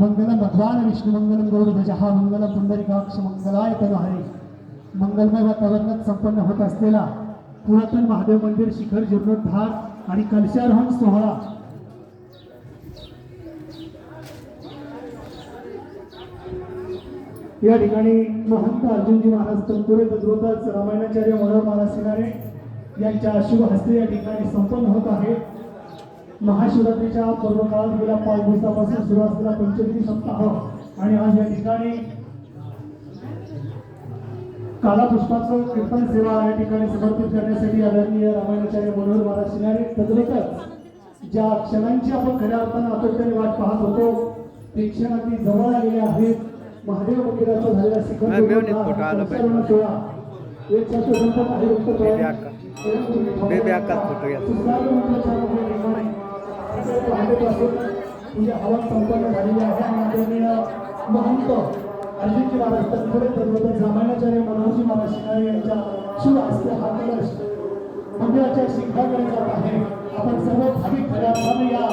मंगलम भगवान विष्णू मंगलम गौरध्वज मंगलम पुंडरीकाक्ष मंगलाय तनुहरे मंगलमय वातावरणात संपन्न होत असलेला पुरातन महादेव मंदिर शिखर जीर्णोद्धार आणि कलशारोहण सोहळा. या ठिकाणी महंत अर्जुनजी महाराज तंतुरे तद्रोताच रामायणाचार्य मनोहर महाराज सिनारे यांच्या शुभ हस्ते या ठिकाणी संपन्न होत आहे महाशिवरात्रीच्या पर्व काळात गेल्या पाच दिवसापासून सुरू असलेला पंचविधी सप्ताह आणि आज या ठिकाणी कालापुष्पाचं कीर्तन सेवा या ठिकाणी समर्पित करण्यासाठी आदरणीय रामायणाचार्य मनोहर महाराज सिनारे तद्रोतच ज्या क्षणांची आपण खऱ्या अर्थानं आतुरतेने वाट पाहत होतो ते क्षण अगदी जवळ आलेले आहेत. महादेव मंदिराचा झालेला शिखर सोहळा एक काही वक्त बेबी अक्का. बेबी अक्काच फोटो घ्या. म्हणजे हवा संपन्न झालेली आहे आणि आदरणीय महंत अर्जुनजी महाराज तत्पुरे तत्वतच रामायणाचार्य मनोहरजी महाराज शिकाळे यांच्या शुभ हा कलश मंदिराच्या शिखराकडे जात आहे आपण सर्व भाविक खऱ्या अर्थाने या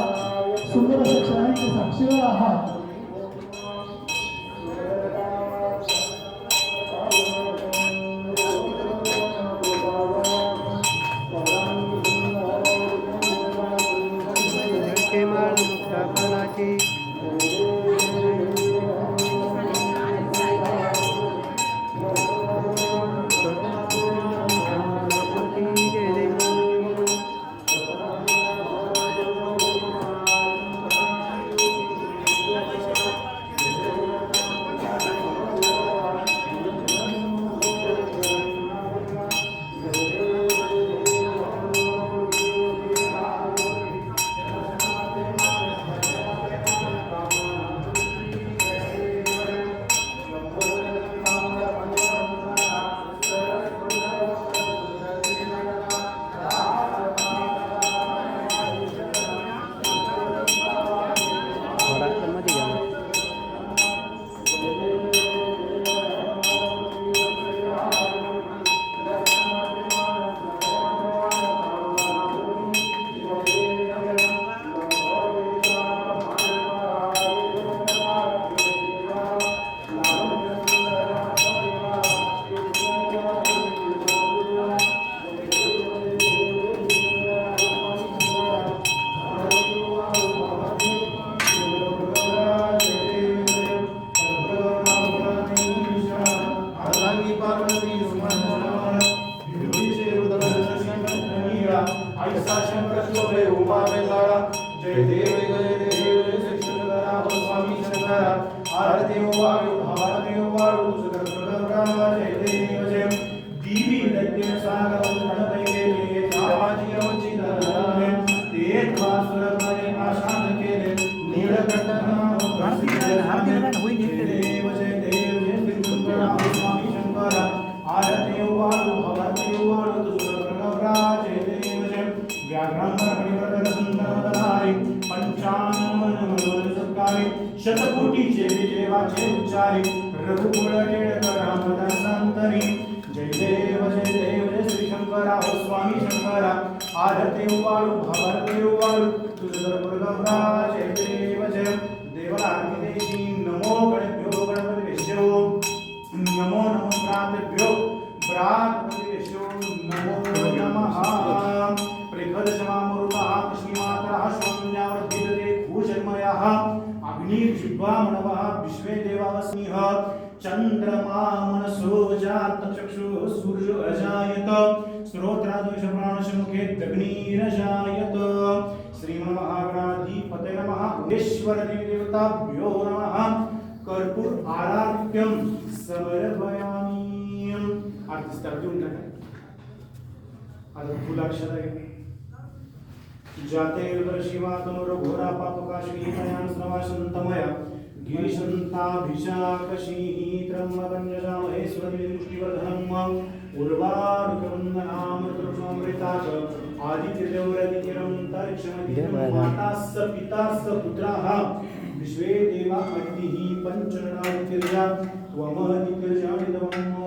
सुंदर अशा क्षणांचे साक्षीदार आहात आरती वायु भारती वायु सुखप्रदा जय देव जय दीवी दैत्य सागर गणपैके आवाजी अवचित ते वासुरमध्ये आशान केले नीळकंठना जय देव जय. देव जय श्री शंकरा स्वामी शंकरा आरती वायु भारती सत्कारे शतकोटीचे विजयवाचे उच्चारे रघुकुळ टिळक रामदासांतरी जय देव जय देव जय श्री शंकरा हो स्वामी शंकरा आरते उवाळू भावारते उवाळू तुझ दुर्गभ्रा जय देव जय देवाला आरती देशी नमो गणभ्यो गणपतीभ्यो नमो नमो प्रातेभ्यो प्रातपतीभ्यो अग्निर्जिह्वा मनवः विश्वे देवावस्मिह चन्द्रमा मनसो जातचक्षुः सूर्यो अजायत श्रोत्रादोषप्राणशमुखे दग्निरजायत। श्रीमन्महागणाधिपते नमः ईश्वरदेवताभ्यो नमः। कर्पूर आराध्यम समर्पयामी। आरती स्टार्ट देऊन टाका आता फुलाक्षर आहे जाते शिवातनुर घोरा पापकाशी मयान स्नवाशंतमय गिरिशंताभिषाकशी त्र्यंबकंजसा उर्वारुकवन्दनामृतमृताच आदित्यदेवरदितिरं पितास्स पुत्राः विश्वे देवा अग्निः पञ्चनरादित्यर्या त्वमदित्यर्जानिदवम्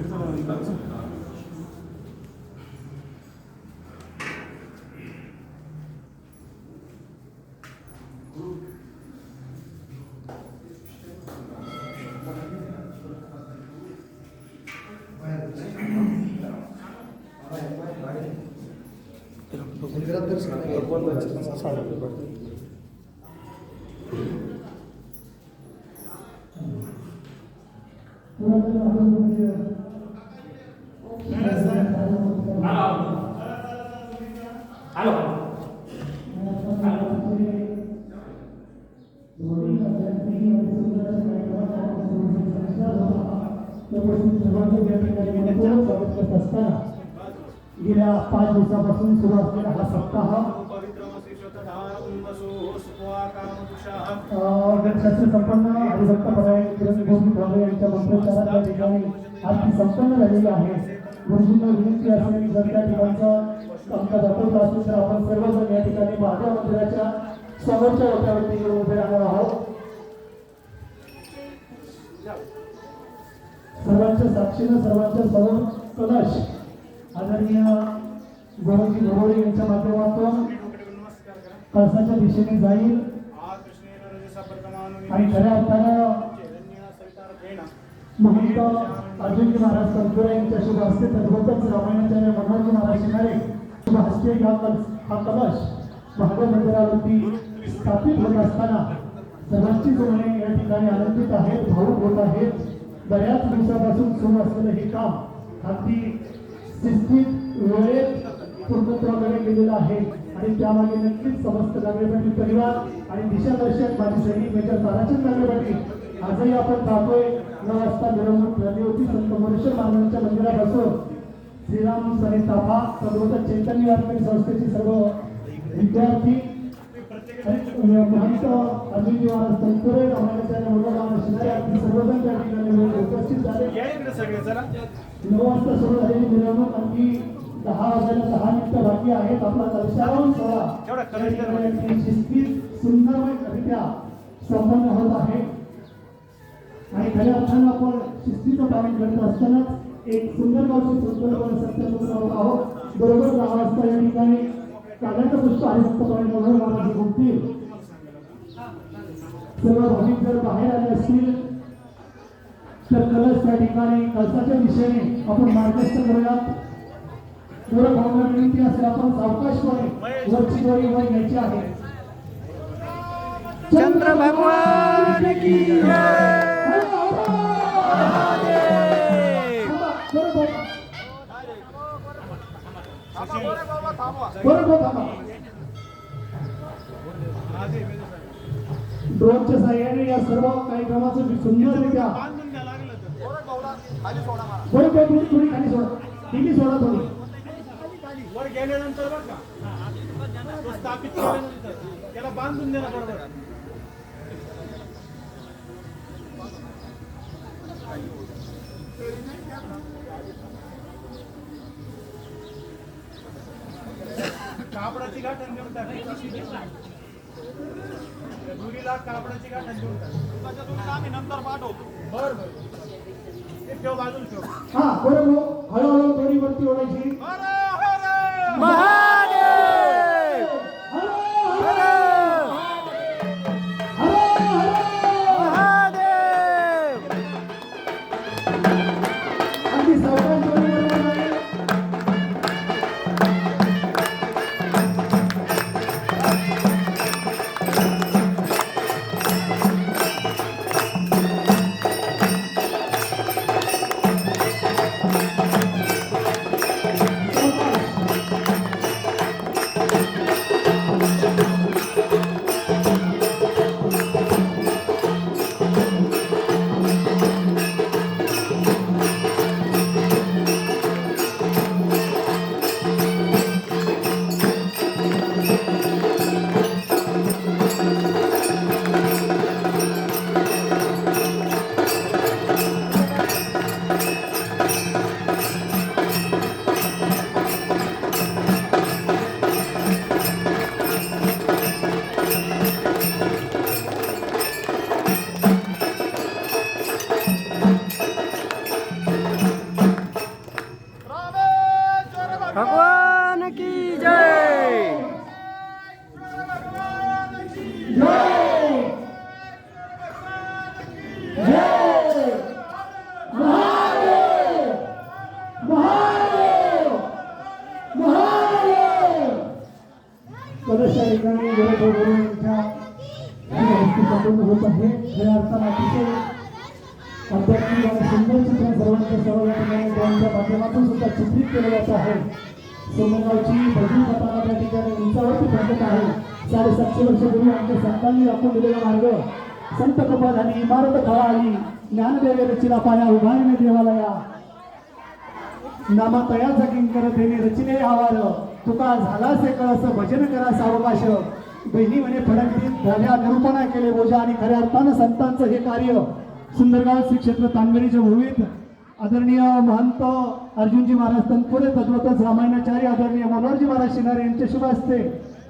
그래서 이거 습니다 Gracias. गेल्या पाच दिवसापासून सुरू असलेला हा सप्ताह शास्त्र संपन्न हरिभक्त परायण किरण गोविंद भावे यांच्या मंत्रोच्चारात या ठिकाणी आरती संपन्न झालेली आहे. गुरुजींना विनंती असेल जर त्या ठिकाणचा आमचा असेल तर आपण सर्वजण या ठिकाणी महादेव मंदिराच्या समोरच्या उभे राहणार आहोत. सर्वांच्या साक्षीनं सर्वांच्या समोर कलश. आदरणीय गुरुजी घोरोळे यांच्या माध्यमातून कळसाच्या दिशेने जाईल. आणि खऱ्या अर्थानं महंत अर्जुनजी महाराज संतुरा यांच्या शुभ हस्ते तद्वतच रामायणाचार्य मनोजी महाराज शिंगारे शुभ हस्ते हा कल हा कलश महादेव मंदिरावरती स्थापित होत असताना सर्वांची जोडणे या ठिकाणी आनंदित आहेत भाऊक होत आहेत. बऱ्याच दिवसापासून सुरू असलेलं हे काम अगदी शिस्तीत वेळेत पूर्णत्वाकडे गेलेलं आहे. आणि त्यामागे नक्कीच समस्त नागरिकांनी परिवार आणि दिशादर्शक माझी सैनिक मेजर ताराचंद नागरिकांनी आजही आपण पाहतोय नऊ वाजता मिरवणूक झाली होती. संत मनुष्य महाराजांच्या मंदिरापासून श्रीराम सने ताफा सर्वोच्च चैतन्य संस्थेचे सर्व विद्यार्थी महंत अर्जुनजी महाराज तनपुरे रामायणाचार्य मनोहर शिंदे अगदी सर्वजण त्या ठिकाणी उपस्थित झाले. या इकडे सगळे चला नऊ वाजता सुरू झालेली मिरवणूक आणखी दहा वाजायला दहा मिनिटं बाकी आहेत. आपला कलशारोहण सोहळा शिस्तीत सुंदरमयरित्या संपन्न होत आहे. आणि खऱ्या अर्थानं आपण शिस्तीचं पालन करत असतानाच एक सुंदर गावची सुंदर सत्य आहोत. बरोबर दहा वाजता या ठिकाणी कागदाचं पुष्प हरिभक्तपणे मनोहर महाराज घुमतील सर्व भाविक जर बाहेर आले असतील तर कलश त्या ठिकाणी कलसाच्या दिशेने आपण मार्गस्थ करूयात. थोडं भावना विनंती असेल आपण सावकाशपणे वरची दोरी वर घ्यायची आहे. चंद्र भगवान की जय. ड्रोनच्या साह्याने या सर्व कार्यक्रमाचं सुंदररित्या थोडी थोडी खाली सोडा. सोडा थोडी. वर गेल्यानंतर बरं का? तो स्थापित केल्यानंतर. त्याला बांधून द्या बरोबर. कापडाची गाठण देऊन टाक त्या दुरीला कापडाची देऊन टाक त्याच्यातून आम्ही नंतर पाठवतो बर बर. ते ठेव बाजूला ठेव. हा बरोबर हळूहळू दोरी वरती ओढायची. हरे होत आहे खऱ्या अर्थानं अतिशय अध्यात्मिक आणि सुंदर चित्र सर्वांच्या सर्व ठिकाणी त्यांच्या माध्यमातून सुद्धा चित्रित केलं जात आहे सोमगावची भजी पताका त्या ठिकाणी उंचावरती फडकत आहे. साडेसातशे वर्षापूर्वी आमच्या संतांनी दाखवून दिलेला मार्ग. संत कपाल आणि इमारत खळा आली ज्ञानदेव रचिला पाया उभारणे देवालया. नामा तयाचा किंकर देणे रचिले आवार. तुका झाला से कळस भजन करा सावकाश. बहिणी म्हणे फडकतील झाल्या निरूपणा केले बोजा आणि खऱ्या अर्थानं संतांचं हे कार्य. सुंदरगाव श्री क्षेत्र तांबेरीच्या भूमीत आदरणीय महंत अर्जुनजी महाराज तनपुरे तत्वतच रामायणाचार्य आदरणीय मनोहरजी महाराज शिनारे यांच्या शुभ असते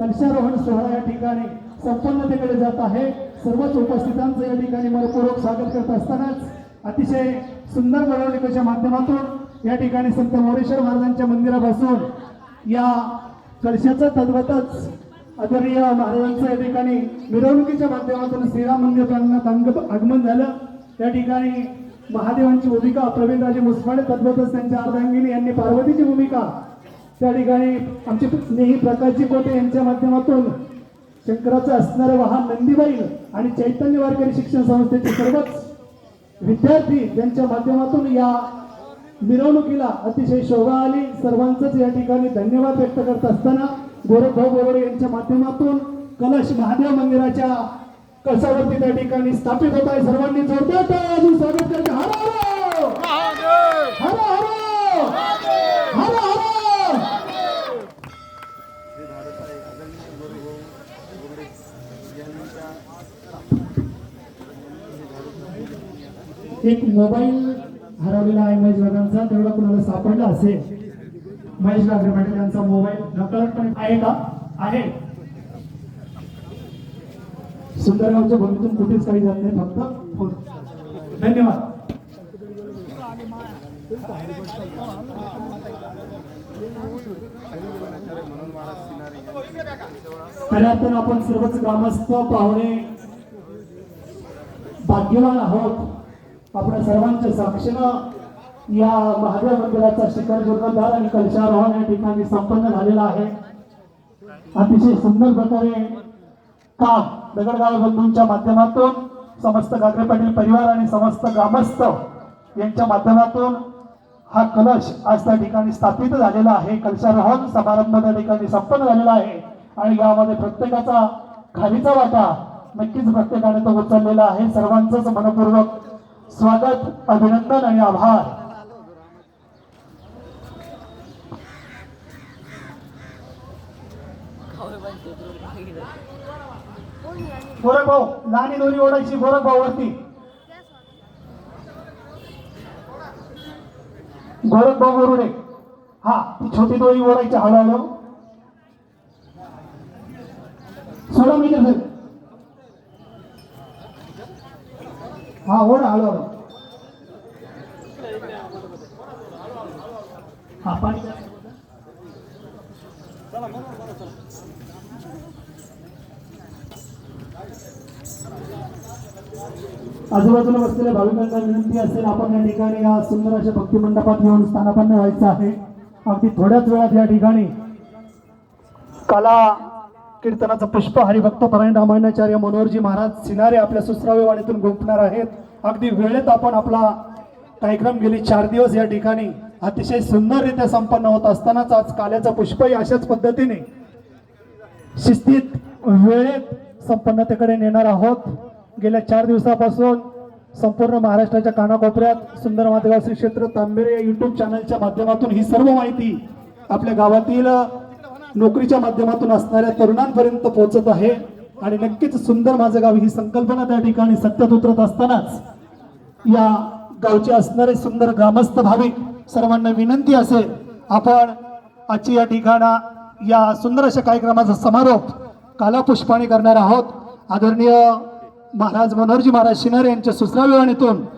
कलशारोहण सोहळा या ठिकाणी संपन्नतेकडे जात आहे. सर्वच उपस्थितांचं या ठिकाणी मनपूर्वक स्वागत करत असतानाच अतिशय सुंदर मिरवणुकीच्या माध्यमातून या ठिकाणी संत मोरेश्वर महाराजांच्या मंदिरापासून या कलशाचं तद्वतच आदरणीय महाराजांचं या ठिकाणी मिरवणुकीच्या माध्यमातून श्रीराम मंदिर प्रांगणात अंग- आगमन झालं. त्या ठिकाणी महादेवांची भूमिका प्रवीणराजे मुसफाडे तद्वतच त्यांच्या अर्धांगिनी यांनी पार्वतीची भूमिका त्या ठिकाणी आमचे स्नेही प्रकाशजी कोटे यांच्या माध्यमातून शंकराचं असणारं वाहन नंदीबाईल आणि चैतन्य वारकरी शिक्षण संस्थेचे सर्वच विद्यार्थी यांच्या माध्यमातून या मिरवणुकीला अतिशय शोभा आली. सर्वांचंच या ठिकाणी धन्यवाद व्यक्त करत असताना गोरखभाऊ बोरडे यांच्या माध्यमातून कलश महादेव मंदिराच्या कळसावरती त्या ठिकाणी स्थापित होत आहे? सर्वांनी जोरदार स्वागत करते. हर हर! हर हर हर हर एक मोबाईल हरवलेला आहे महेश दादांचा. तेवढा कुणाला सापडला असेल महेश गागरे पाटील यांचा मोबाईल नकळतपणे आहे का? आहे. सुंदरगावच्या भूमीतून कुठेच काही जात नाही फक्त फोन. धन्यवाद. आपण सर्वच ग्रामस्थ पाहुणे भाग्यवान आहोत. आपल्या सर्वांच्या साक्षीनं या महादेव मंदिराचा शिखर जीर्णोद्धार आणि कलशारोहण या ठिकाणी संपन्न झालेला आहे. अतिशय सुंदर प्रकारे काम दगडगाव बंधूंच्या माध्यमातून समस्त गागरे पाटील परिवार आणि समस्त ग्रामस्थ यांच्या माध्यमातून हा कलश आज त्या ठिकाणी स्थापित झालेला आहे. कलशारोहण समारंभ त्या ठिकाणी संपन्न झालेला आहे आणि यामध्ये प्रत्येकाचा खालीचा वाटा नक्कीच प्रत्येकाने तो उचललेला आहे. सर्वांचंच मनपूर्वक स्वागत अभिनंदन आणि आभार. गोरख भाऊ लहानी दोरी ओढायची गोरख भाऊ वरती गोरख भाऊ वरुडे हा ती छोटी दोरी ओढायची हळूहळू. सोडा मी हा ओढा हळूहळू हा पाणी. आजूबाजूला बसलेल्या भाविकांना विनंती असेल आपण या ठिकाणी या सुंदर अशा भक्ती मंडपात येऊन स्थानापन्न व्हायचं आहे. अगदी थोड्याच वेळात या ठिकाणी कला कीर्तनाचं पुष्प हरिभक्त परायण रामायणाचार्य मनोहरजी महाराज सिनारे आपल्या सुस्राव्य वाणीतून गुंफणार आहेत. अगदी वेळेत आपण आपला कार्यक्रम गेली चार दिवस या ठिकाणी अतिशय सुंदररित्या संपन्न होत असतानाच आज काल्याचं पुष्पही अशाच पद्धतीने शिस्तीत वेळेत संपन्नतेकडे नेणार आहोत. गेल्या चार दिवसापासून संपूर्ण महाराष्ट्राच्या कानाकोपऱ्यात सुंदर माधेगाव श्री क्षेत्र तांबेरे या युट्यूब चॅनलच्या माध्यमातून ही सर्व माहिती आपल्या गावातील नोकरीच्या माध्यमातून असणाऱ्या तरुणांपर्यंत पोहोचत आहे. आणि नक्कीच सुंदर माझं गाव ही संकल्पना त्या ठिकाणी सत्यात उतरत असतानाच या गावचे असणारे सुंदर ग्रामस्थ भाविक सर्वांना विनंती असेल आपण आजची या ठिकाणा या सुंदर अशा कार्यक्रमाचा समारोप कालापुष्पाने करणार आहोत. आदरणीय महाराज मनोहरजी महाराज शिनारे यांच्या सुसराविवाणीतून